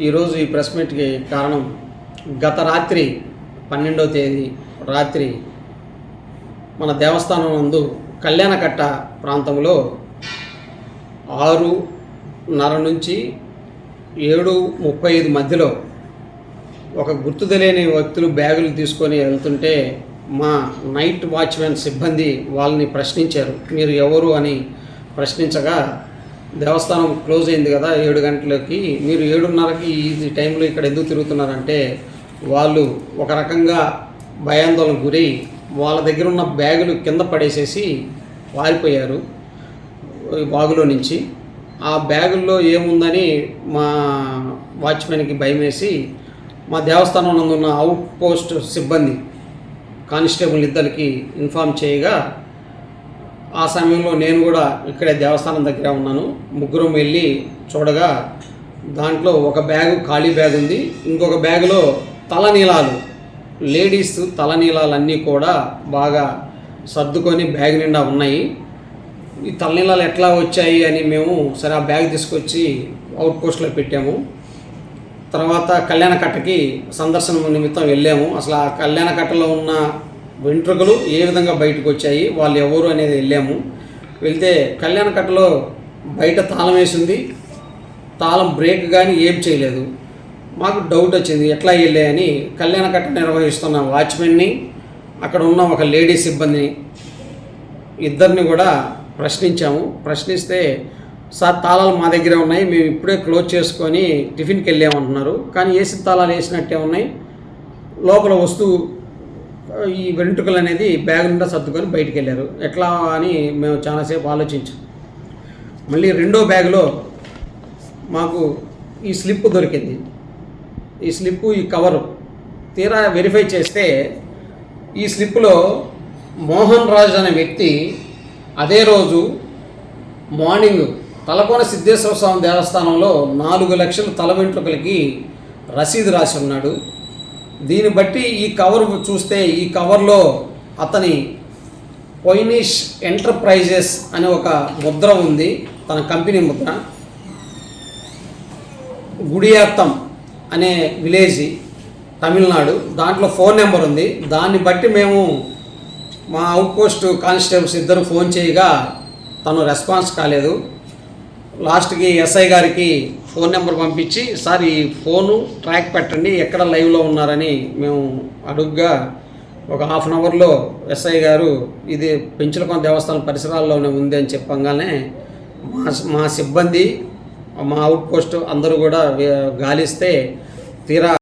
ఈరోజు ఈ ప్రెస్ మీట్కి కారణం గత రాత్రి పన్నెండవ తేదీ రాత్రి మన దేవస్థానం నందు కళ్యాణకట్ట ప్రాంతంలో ఆరున్నర నుంచి ఏడు ముప్పై ఐదు మధ్యలో ఒక గుర్తు తెలియని వ్యక్తులు బ్యాగులు తీసుకొని వెళ్తుంటే మా నైట్ వాచ్మెన్ సిబ్బంది వాళ్ళని ప్రశ్నించారు. మీరు ఎవరు అని ప్రశ్నించగా దేవస్థానం క్లోజ్ అయింది కదా ఏడు గంటలకి. మీరు ఏడున్నరకి ఈ టైంలో ఇక్కడ ఎందుకు తిరుగుతున్నారంటే వాళ్ళు ఒక రకంగా భయాందోళన గురై వాళ్ళ దగ్గర ఉన్న బ్యాగులు కింద పడేసేసి పారిపోయారు బాగులో నుంచి. ఆ బ్యాగుల్లో ఏముందని మా వాచ్మెన్కి భయమేసి మా దేవస్థానం నందు ఉన్న అవుట్ పోస్ట్ సిబ్బంది కానిస్టేబుల్ ఇద్దరికి ఇన్ఫామ్ చేయగా ఆ సమయంలో నేను కూడా ఇక్కడే దేవస్థానం దగ్గర ఉన్నాను. ముగ్గురం వెళ్ళి చూడగా దాంట్లో ఒక బ్యాగు ఖాళీ బ్యాగ్ ఉంది. ఇంకొక బ్యాగులో తలనీలాలు. లేడీస్ తలనీలాలన్నీ కూడా బాగా సర్దుకొని బ్యాగ్ నిండా ఉన్నాయి. ఈ తలనీలాలు ఎట్లా వచ్చాయి అని మేము సరే ఆ బ్యాగ్ తీసుకొచ్చి అవుట్ పోస్ట్లో పెట్టాము. తర్వాత కళ్యాణకట్టకి సందర్శనం నిమిత్తం వెళ్ళాము. అసలు ఆ కళ్యాణకట్టలో ఉన్న వెంట్రుకలు ఏ విధంగా బయటకు వచ్చాయి వాళ్ళు ఎవరు అనేది వెళ్ళాము. వెళ్తే కళ్యాణకట్టలో బయట తాళం వేసింది. తాళం బ్రేక్ కానీ ఏం చేయలేదు. మాకు డౌట్ వచ్చింది ఎట్లా వెళ్ళాయని కళ్యాణకట్ట నిర్వహిస్తున్న వాచ్మెన్ని అక్కడ ఉన్న ఒక లేడీ సిబ్బందిని ఇద్దరిని కూడా ప్రశ్నించాము. ప్రశ్నిస్తే సార్ తాళాలు మా దగ్గరే ఉన్నాయి మేము ఇప్పుడే క్లోజ్ చేసుకొని టిఫిన్కి వెళ్ళామంటున్నారు కానీ ఏసీ తాళాలు వేసినట్టే ఉన్నాయి. లోపల వస్తువు ఈ వెంట్రుకలు అనేది బ్యాగ్ నిండా సర్దుకొని బయటికి వెళ్ళారు ఎట్లా అని మేము చాలాసేపు ఆలోచించాం. మళ్ళీ రెండో బ్యాగ్లో మాకు ఈ స్లిప్ దొరికింది. ఈ స్లిప్పు ఈ కవరు తీరా వెరిఫై చేస్తే ఈ స్లిప్లో మోహన్ రాజ్ అనే వ్యక్తి అదే రోజు మార్నింగ్ తలకోన సిద్ధేశ్వర స్వామి దేవస్థానంలో నాలుగు లక్షల తల వెంట్రుకలకి రసీదు రాసి ఉన్నాడు. దీన్ని బట్టి ఈ కవర్ చూస్తే ఈ కవర్లో అతని పొయినిష్ ఎంటర్ప్రైజెస్ అనే ఒక ముద్ర ఉంది. తన కంపెనీ ముద్ర. గుడియాత్తం అనే విలేజ్ తమిళనాడు. దాంట్లో ఫోన్ నెంబర్ ఉంది. దాన్ని బట్టి మేము మా అవుట్ పోస్ట్ కానిస్టేబుల్స్ ఇద్దరు ఫోన్ చేయగా తను రెస్పాన్స్ కాలేదు. లాస్ట్కి ఎస్ఐ గారికి ఫోన్ నెంబర్ పంపించి సార్ ఈ ఫోను ట్రాక్ పెట్టండి ఎక్కడ లైవ్లో ఉన్నారని మేము అడుగ్గా ఒక హాఫ్ అన్ అవర్లో ఎస్ఐ గారు ఇది పెంచులకొండ దేవస్థానం పరిసరాల్లోనే ఉంది అని చెప్పంగానే మా మా సిబ్బంది మా అవుట్ పోస్ట్ అందరూ కూడా గాలిస్తే తీరా